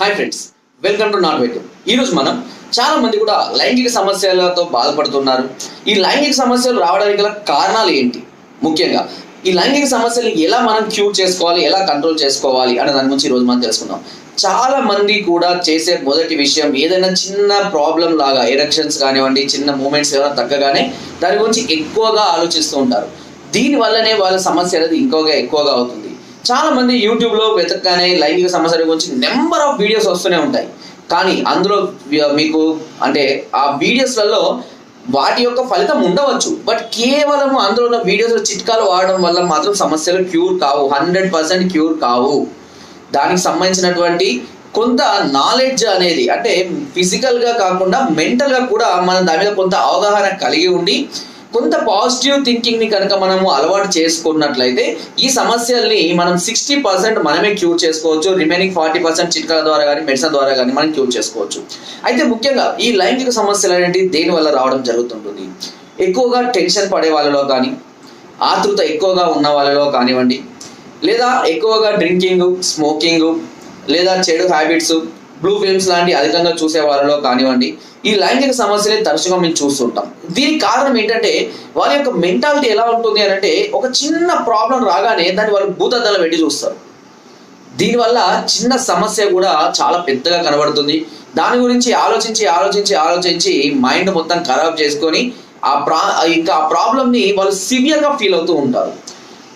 Hi friends welcome to not wet ఈ రోజు మనం చాలా మంది కూడా లైంగిక సమస్యలతో బాధపడుతున్నారు. ఈ లైంగిక సమస్యలు రావడానికి గల కారణాలు ఏంటి? ముఖ్యంగా ఈ లైంగిక సమస్యలు ఎలా మనం క్యూర్ చేసుకోవాలి ఎలా కంట్రోల్ చేసుకోవాలి అనే దాని గురించి ఈ రోజు మనం తెలుసుకుందాం. చాలా మంది కూడా చేసే మొదటి విషయం ఏదైనా చిన్న ప్రాబ్లం లాగా ఎరక్షన్స్ కానివ్వండి చిన్న మూమెంట్స్ ఏమైనా తగ్గగానే దాని గురించి ఎక్కువగా ఆలోచిస్తూ ఉంటారు. దీనివల్లనే వాళ్ళ సమస్య అనేది ఇంకోగా ఎక్కువగా అవుతుంది. చాలా మంది యూట్యూబ్లో వెతకగానే లైంగిక సమస్యల గురించి నెంబర్ ఆఫ్ వీడియోస్ వస్తూనే ఉంటాయి. కానీ అందులో మీకు అంటే ఆ వీడియోస్లలో వాటి యొక్క ఫలితం ఉండవచ్చు. బట్ కేవలం అందులో ఉన్న వీడియోస్లో చిట్కాలు వాడడం వల్ల మాత్రం సమస్యలు క్యూర్ కావు. హండ్రెడ్ పర్సెంట్ క్యూర్ కావు. దానికి సంబంధించినటువంటి కొంత నాలెడ్జ్ అనేది అంటే ఫిజికల్గా కాకుండా మెంటల్గా కూడా మనం దాని మీద కొంత అవగాహన కలిగి ఉండి కొంత పాజిటివ్ థింకింగ్ని కనుక మనము అలవాటు చేసుకున్నట్లయితే ఈ సమస్యల్ని మనం సిక్స్టీ పర్సెంట్ మనమే క్యూర్ చేసుకోవచ్చు. రిమైనింగ్ ఫార్టీ పర్సెంట్ చిట్కాల ద్వారా కానీ మెడిసిన్ ద్వారా కానీ మనం క్యూర్ చేసుకోవచ్చు. అయితే ముఖ్యంగా ఈ లైంగిక సమస్యలు అనేవి దేని వల్ల రావడం జరుగుతుంటుంది? ఎక్కువగా టెన్షన్ పడే వాళ్ళలో కానీ ఆతృత ఎక్కువగా ఉన్న వాళ్ళలో కానివ్వండి లేదా ఎక్కువగా డ్రింకింగ్ స్మోకింగ్ లేదా చెడు హ్యాబిట్స్ బ్లూ ఫిల్మ్స్ లాంటి అధికంగా చూసే వారిలో కానివ్వండి ఈ లైంగిక సమస్యలే తరచుగా మేము చూస్తుంటాం. దీనికి కారణం ఏంటంటే వాళ్ళ యొక్క మెంటాలిటీ ఎలా ఉంటుంది అని అంటే ఒక చిన్న ప్రాబ్లం రాగానే దాన్ని వాళ్ళు భూతద్దల పెట్టి చూస్తారు. దీనివల్ల చిన్న సమస్య కూడా చాలా పెద్దగా కనబడుతుంది. దాని గురించి ఆలోచించి ఆలోచించి ఆలోచించి మైండ్ మొత్తం ఖరాబ్ చేసుకొని ఆ ప్రా ఇంకా ఆ ప్రాబ్లమ్ని వాళ్ళు సివియర్గా ఫీల్ అవుతూ ఉంటారు.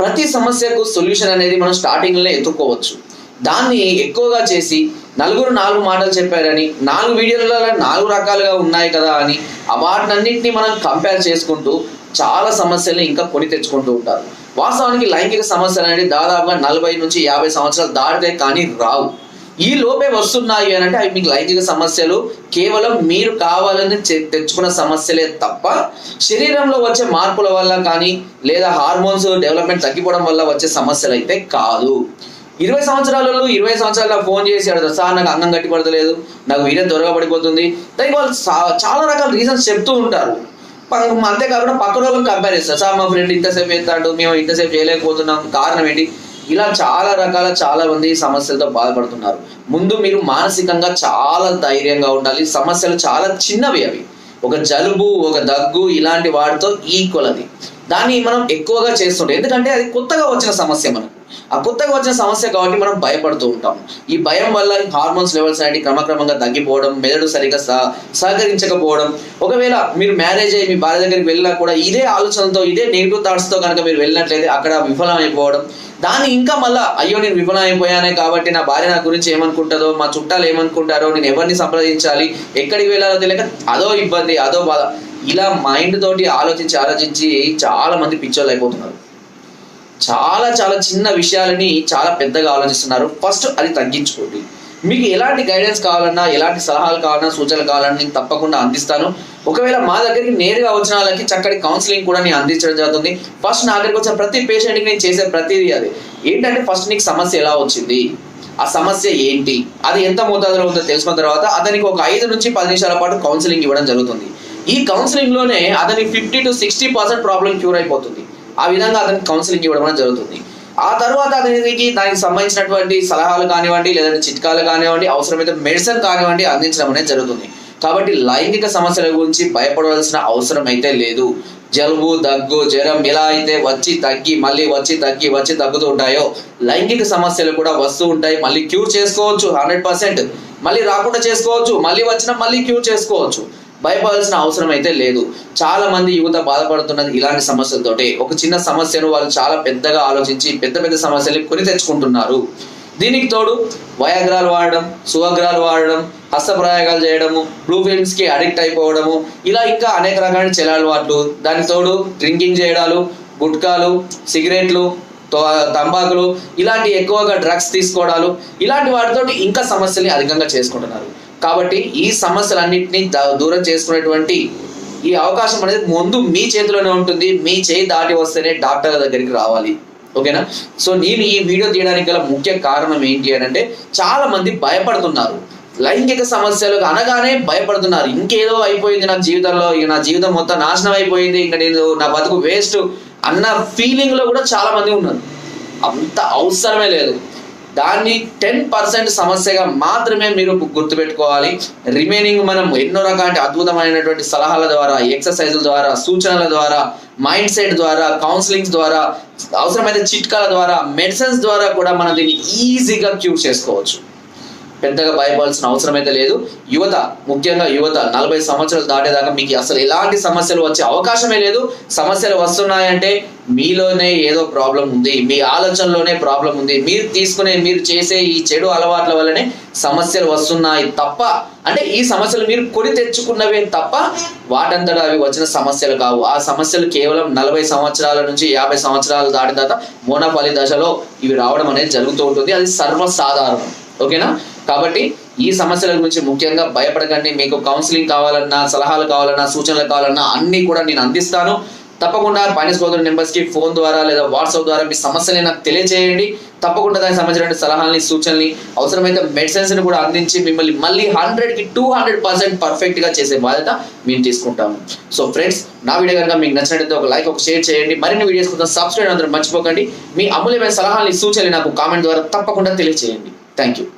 ప్రతి సమస్యకు సొల్యూషన్ అనేది మనం స్టార్టింగ్లో ఎత్తుకోవచ్చు. దాన్ని ఎక్కువగా చేసి నలుగురు నాలుగు మాటలు చెప్పారని నాలుగు వీడియోలలో నాలుగు రకాలుగా ఉన్నాయి కదా అని వాటినన్నింటినీ మనం కంపేర్ చేసుకుంటూ చాలా సమస్యలు ఇంకా కొని తెచ్చుకుంటూ ఉంటారు. వాస్తవానికి లైంగిక సమస్యలు అనేది దాదాపుగా నలభై నుంచి యాభై సంవత్సరాలు దాటితే కానీ రావు. ఈ లోపే వస్తున్నాయి అని అంటే అవి మీకు లైంగిక సమస్యలు కేవలం మీరు కావాలని తెచ్చుకున్న సమస్యలే తప్ప శరీరంలో వచ్చే మార్పుల వల్ల కానీ లేదా హార్మోన్స్ డెవలప్మెంట్ తగ్గిపోవడం వల్ల వచ్చే సమస్యలు అయితే కాదు. ఇరవై సంవత్సరాలలో ఇరవై సంవత్సరాల ఫోన్ చేసి అడుగుతారు సార్ నాకు అన్నం గట్టి పడతలేదు. నాకు వీరే త్వరగా పడిపోతుంది. దానికి వాళ్ళు చాలా రకాల రీజన్స్ చెప్తూ ఉంటారు. అంతేకాకుండా పక్క రోజులు కంపేర్ చేస్తారు సార్ మా ఫ్రెండ్ ఇంతసేపు ఎత్తాడు మేము ఇంతసేపు చేయలేకపోతున్నాం. కారణం ఏంటి? ఇలా చాలా రకాల చాలా మంది సమస్యలతో బాధపడుతున్నారు. ముందు మీరు మానసికంగా చాలా ధైర్యంగా ఉండాలి. సమస్యలు చాలా చిన్నవి అవి. ఒక జలుబు ఒక దగ్గు ఇలాంటి వాటితో ఈక్వల్ అది. దాన్ని మనం ఎక్కువగా చేస్తుంటాం ఎందుకంటే అది కొత్తగా వచ్చిన సమస్య మనకు. ఆ కొత్తగా వచ్చిన సమస్య కాబట్టి మనం భయపడుతూ ఉంటాం. ఈ భయం వల్ల హార్మోన్స్ లెవెల్స్ అనేవి క్రమక్రమంగా తగ్గిపోవడం మెదడు సరిగా సహ- సహకరించకపోవడం. ఒకవేళ మీరు మ్యారేజ్ అయ్యి మీ భార్య దగ్గరికి వెళ్ళినా కూడా ఇదే ఆలోచనతో ఇదే నెగిటివ్ థాట్స్తో కనుక మీరు వెళ్ళినట్లయితే అక్కడ విఫలమైపోవడం అయిపోవడం. దాన్ని ఇంకా మళ్ళా అయ్యో నేను విఫలం అయిపోయానే కాబట్టి నా భార్య నా గురించి ఏమనుకుంటుందో మా చుట్టాలు ఏమనుకుంటారో నేను ఎవరిని సంప్రదించాలి ఎక్కడికి వెళ్ళాలో తెలియక అదో ఇబ్బంది అదో బాధ. ఇలా మైండ్ తోటి ఆలోచించి ఆలోచించి చాలా మంది పిచ్చోళ్ళు అయిపోతున్నారు. చాలా చాలా చిన్న విషయాలని చాలా పెద్దగా ఆలోచిస్తున్నారు. ఫస్ట్ అది తగ్గించుకోండి. మీకు ఎలాంటి గైడెన్స్ కావాలన్నా ఎలాంటి సలహాలు కావాలన్నా సూచనలు కావాలన్నా నేను తప్పకుండా అందిస్తాను. ఒకవేళ మా దగ్గరికి నేరుగా వచ్చిన వాళ్ళకి చక్కటి కౌన్సిలింగ్ కూడా నేను అందించడం జరుగుతుంది. ఫస్ట్ నా దగ్గరికి వచ్చిన ప్రతి పేషెంట్కి నేను చేసే ప్రతిదీ అది. ఏంటంటే ఫస్ట్ నీకు సమస్య ఎలా వచ్చింది? ఆ సమస్య ఏంటి? అది ఎంత మోతాదులో ఉందో తెలుసుకున్న తర్వాత అతనికి ఒక ఐదు నుంచి పది నిమిషాల పాటు కౌన్సిలింగ్ ఇవ్వడం జరుగుతుంది. ఈ కౌన్సిలింగ్లోనే అతని fifty to sixty percent problem cure అయిపోతుంది. ఆ విధంగా అతనికి కౌన్సిలింగ్ ఇవ్వడం అనేది జరుగుతుంది. ఆ తర్వాత అతనికి దానికి సంబంధించినటువంటి సలహాలు కానివ్వండి లేదంటే చిట్కాలు కానివ్వండి అవసరమైతే మెడిసిన్ కానివ్వండి అందించడం అనేది జరుగుతుంది. కాబట్టి లైంగిక సమస్యల గురించి భయపడవలసిన అవసరం అయితే లేదు. జలుబు దగ్గు జ్వరం ఎలా అయితే వచ్చి తగ్గి మళ్ళీ వచ్చి తగ్గి వచ్చి తగ్గుతూ ఉంటాయో లైంగిక సమస్యలు కూడా వస్తూ ఉంటాయి. మళ్ళీ క్యూర్ చేసుకోవచ్చు హండ్రెడ్ పర్సెంట్ మళ్ళీ రాకుండా చేసుకోవచ్చు మళ్ళీ వచ్చినా మళ్ళీ క్యూర్ చేసుకోవచ్చు. భయపడాల్సిన అవసరం అయితే లేదు. చాలా మంది యువత బాధపడుతున్నది ఇలాంటి సమస్యలతోటే. ఒక చిన్న సమస్యను వాళ్ళు చాలా పెద్దగా ఆలోచించి పెద్ద పెద్ద సమస్యలు కొని తెచ్చుకుంటున్నారు. దీనికి తోడు వయాగ్రాలు వాడడం సువగ్రాలు వాడడం హస్తప్రయోగాలు చేయడము బ్లూ ఫిల్మ్స్కి అడిక్ట్ అయిపోవడము ఇలా ఇంకా అనేక రకాల చెలాలు అలవాట్లు దానికి తోడు డ్రింకింగ్ చేయడాలు గుట్కాలు సిగరెట్లు తో- తంబాకులు ఇలాంటి ఎక్కువగా డ్రగ్స్ తీసుకోవడాలు ఇలాంటి వాటితోటి ఇంకా సమస్యల్ని అధికంగా చేసుకుంటున్నారు. కాబట్టి ఈ సమస్యలన్నింటినీ దూరం చేసుకునేటువంటి ఈ అవకాశం అనేది ముందు మీ చేతిలోనే ఉంటుంది. మీ చేయి దాటి వస్తేనే డాక్టర్ల దగ్గరికి రావాలి. ఓకేనా? సో నేను ఈ వీడియో తీయడానికి గల ముఖ్య కారణం ఏంటి అని అంటే చాలా మంది భయపడుతున్నారు. లైంగిక సమస్యలు అనగానే భయపడుతున్నారు. ఇంకేదో అయిపోయింది నా జీవితంలో ఇక నా జీవితం మొత్తం నాశనం అయిపోయింది ఇంకా నేను నా బతుకు వేస్ట్ అన్న ఫీలింగ్లో కూడా చాలా మంది ఉన్నారు. అంత అవసరమే లేదు. దాన్ని టెన్ పర్సెంట్ సమస్యగా మాత్రమే మీరు గుర్తుపెట్టుకోవాలి. రిమైనింగ్ మనం ఎన్నో రకాల అద్భుతమైనటువంటి సలహాల ద్వారా ఎక్సర్సైజుల ద్వారా సూచనల ద్వారా మైండ్ సెట్ ద్వారా కౌన్సిలింగ్స్ ద్వారా అవసరమైతే చిట్కాల ద్వారా మెడిసిన్స్ ద్వారా కూడా మనం దీన్ని ఈజీగా క్యూర్ చేసుకోవచ్చు. పెద్దగా భయపడాల్సిన అవసరం అయితే లేదు. యువత ముఖ్యంగా యువత నలభై సంవత్సరాలు దాటేదాకా మీకు అసలు ఎలాంటి సమస్యలు వచ్చే అవకాశమే లేదు. సమస్యలు వస్తున్నాయంటే మీలోనే ఏదో ప్రాబ్లం ఉంది మీ ఆలోచనలోనే ప్రాబ్లం ఉంది. మీరు తీసుకునే మీరు చేసే ఈ చెడు అలవాట్ల వల్లనే సమస్యలు వస్తున్నాయి తప్ప అంటే ఈ సమస్యలు మీరు కొని తెచ్చుకున్నవే తప్ప వాటంతటా అవి వచ్చిన సమస్యలు కావు. ఆ సమస్యలు కేవలం నలభై సంవత్సరాల నుంచి యాభై సంవత్సరాలు దాటిన తర్వాత మోనపల్లి దశలో ఇవి రావడం అనేది జరుగుతూ ఉంటుంది. అది సర్వసాధారణం. ఓకేనా? కాబట్టి ఈ సమస్యల గురించి ముఖ్యంగా భయపడకండి. మీకు కౌన్సిలింగ్ కావాలన్నా సలహాలు కావాలన్నా సూచనలు కావాలన్నా అన్నీ కూడా నేను అందిస్తాను. తప్పకుండా పైన సోదరు నెంబర్స్కి ఫోన్ ద్వారా లేదా వాట్సాప్ ద్వారా మీ సమస్యని నాకు తెలియజేయండి. తప్పకుండా దానికి సంబంధించిన సలహాలని సూచనల్ని అవసరమైతే మెడిసిన్స్ని కూడా అందించి మిమ్మల్ని మళ్ళీ హండ్రెడ్కి టూ హండ్రెడ్ పర్సెంట్ పర్ఫెక్ట్గా చేసే బాధ్యత మేము తీసుకుంటాము. సో ఫ్రెండ్స్ నా వీడియో కనుక మీకు నచ్చినట్లయితే ఒక లైక్ ఒక షేర్ చేయండి. మరిన్ని వీడియోస్ కోసం సబ్స్క్రైబ్ అందరూ మర్చిపోకండి. మీ అమూల్యమైన సలహాలని సూచనలు నాకు కామెంట్ ద్వారా తప్పకుండా తెలియజేయండి. Thank you.